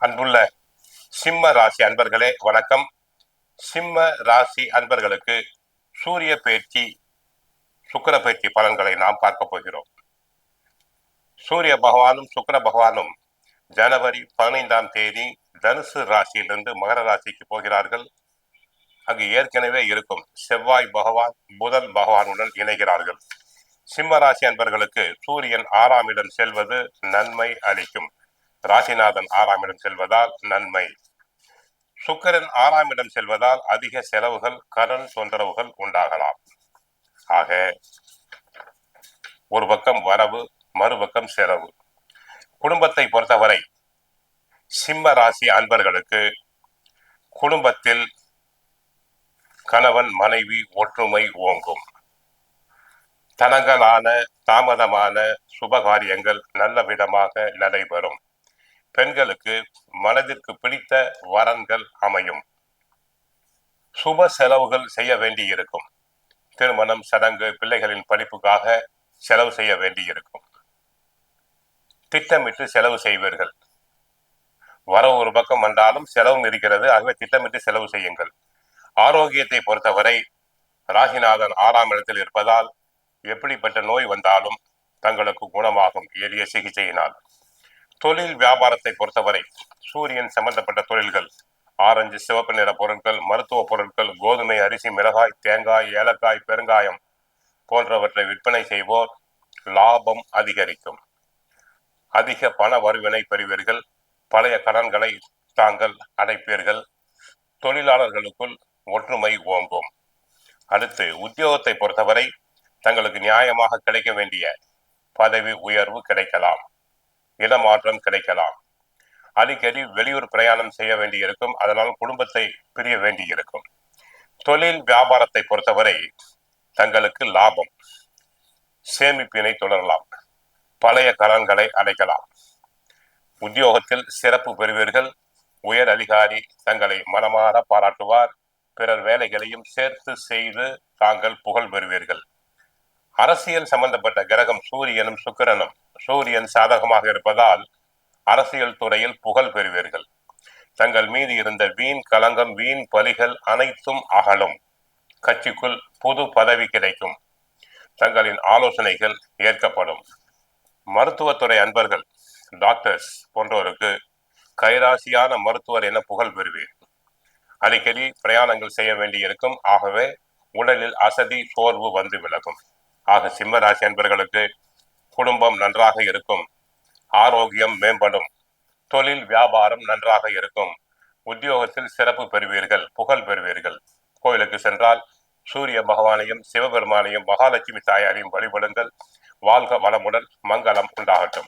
அன்புள்ள சிம்ம ராசி அன்பர்களே வணக்கம். சிம்ம ராசி அன்பர்களுக்கு சூரிய பயிற்சி சுக்கர பயிற்சி பலன்களை நாம் பார்க்க போகிறோம். சூரிய பகவானும் சுக்கர பகவானும் ஜனவரி பதினைந்தாம் தேதி தனுசு ராசியிலிருந்து மகர ராசிக்கு போகிறார்கள். அங்கு ஏற்கனவே இருக்கும் செவ்வாய் பகவான் புதன் பகவானுடன் இணைகிறார்கள். சிம்ம ராசி அன்பர்களுக்கு சூரியன் ஆறாம் இடம் செல்வது நன்மை அளிக்கும். ராசிநாதன் ஆறாம் இடம் செல்வதால் நன்மை. சுக்கரன் ஆறாம் இடம் செல்வதால் அதிக செலவுகள் கடன் தொந்தரவுகள் உண்டாகலாம். ஆக ஒரு பக்கம் வரவு மறுபக்கம் செலவு. குடும்பத்தை பொறுத்தவரை சிம்ம ராசி அன்பர்களுக்கு குடும்பத்தில் கணவன் மனைவி ஒற்றுமை ஓங்கும். தனங்களான தாமதமான சுபகாரியங்கள் நல்ல விதமாக நடைபெறும். பெண்களுக்கு மனதிற்கு பிடித்த வரன்கள் அமையும். சுப செலவுகள் செய்ய வேண்டியிருக்கும். திருமணம் சடங்கு பிள்ளைகளின் படிப்புக்காக செலவு செய்ய வேண்டியிருக்கும். திட்டமிட்டு செலவு செய்வீர்கள். வரவு ஒரு பக்கம் வந்தாலும் செலவும் இருக்கிறது. ஆகவே திட்டமிட்டு செலவு செய்யுங்கள். ஆரோக்கியத்தை பொறுத்தவரை ராகிநாதன் ஆறாம் இடத்தில் இருப்பதால் எப்படிப்பட்ட நோய் வந்தாலும் தங்களுக்கு குணமாகும். எளிய சிகிச்சையினால். தொழில் வியாபாரத்தை பொறுத்தவரை சூரியன் சம்பந்தப்பட்ட தொழில்கள் ஆரஞ்சு சிவப்பு நிற பொருட்கள் மருத்துவ பொருட்கள் கோதுமை அரிசி மிளகாய் தேங்காய் ஏலக்காய் பெருங்காயம் போன்றவற்றை விற்பனை செய்வோர் லாபம் அதிகரிக்கும். அதிக பண வருவினை பெறுவீர்கள். பழைய கடன்களை தாங்கள் அடைப்பீர்கள். தொழிலாளர்களுக்குள் ஒற்றுமை ஓங்கும். அடுத்து உத்தியோகத்தை பொறுத்தவரை தங்களுக்கு நியாயமாக கிடைக்க வேண்டிய பதவி உயர்வு கிடைக்கலாம். இடமாற்றம் கிடைக்கலாம். அடிக்கடி வெளியூர் பிரயாணம் செய்ய வேண்டியிருக்கும். அதனால் குடும்பத்தை பிரிய வேண்டியிருக்கும். தொழில் வியாபாரத்தை பொறுத்தவரை தங்களுக்கு லாபம். சேமிப்பினை தொடரலாம். பழைய கடன்களை அடைக்கலாம். உத்தியோகத்தில் சிறப்பு பெறுவீர்கள். உயர் அதிகாரி தங்களை மனமாற பாராட்டுவார். பிறர் வேலைகளையும் சேர்த்து செய்து தாங்கள் புகழ் பெறுவீர்கள். அரசியல் சம்பந்தப்பட்ட கிரகம் சூரியனும் சுக்கிரனும். சூரியன் சாதகமாக இருப்பதால் அரசியல் துறையில் புகழ் பெறுவீர்கள். தங்கள் மீது இருந்த வீண் கலங்கம் வீண் பலிகள் அனைத்தும் அகலும். கட்சிக்குள் புது பதவி கிடைக்கும். தங்களின் ஆலோசனைகள் ஏற்கப்படும். மருத்துவத்துறை அன்பர்கள் டாக்டர்ஸ் போன்றோருக்கு கைராசியான மருத்துவர் என புகழ் பெறுவீர். அடிக்கடி பிரயாணங்கள் செய்ய வேண்டியிருக்கும். ஆகவே உடலில் அசதி சோர்வு வந்து விலகும். ஆக சிம்மராசி அன்பர்களுக்கு குடும்பம் நன்றாக இருக்கும். ஆரோக்கியம் மேம்படும். தொழில் வியாபாரம் நன்றாக இருக்கும். உத்தியோகத்தில் சிறப்பு பெறுவீர்கள் புகழ் பெறுவீர்கள். கோயிலுக்கு சென்றால் சூரிய பகவானையும் சிவபெருமானையும் மகாலட்சுமி தாயாரையும் வழிபடுங்கள். வாழ்க வளமுடன் மங்களம் உண்டாகட்டும்.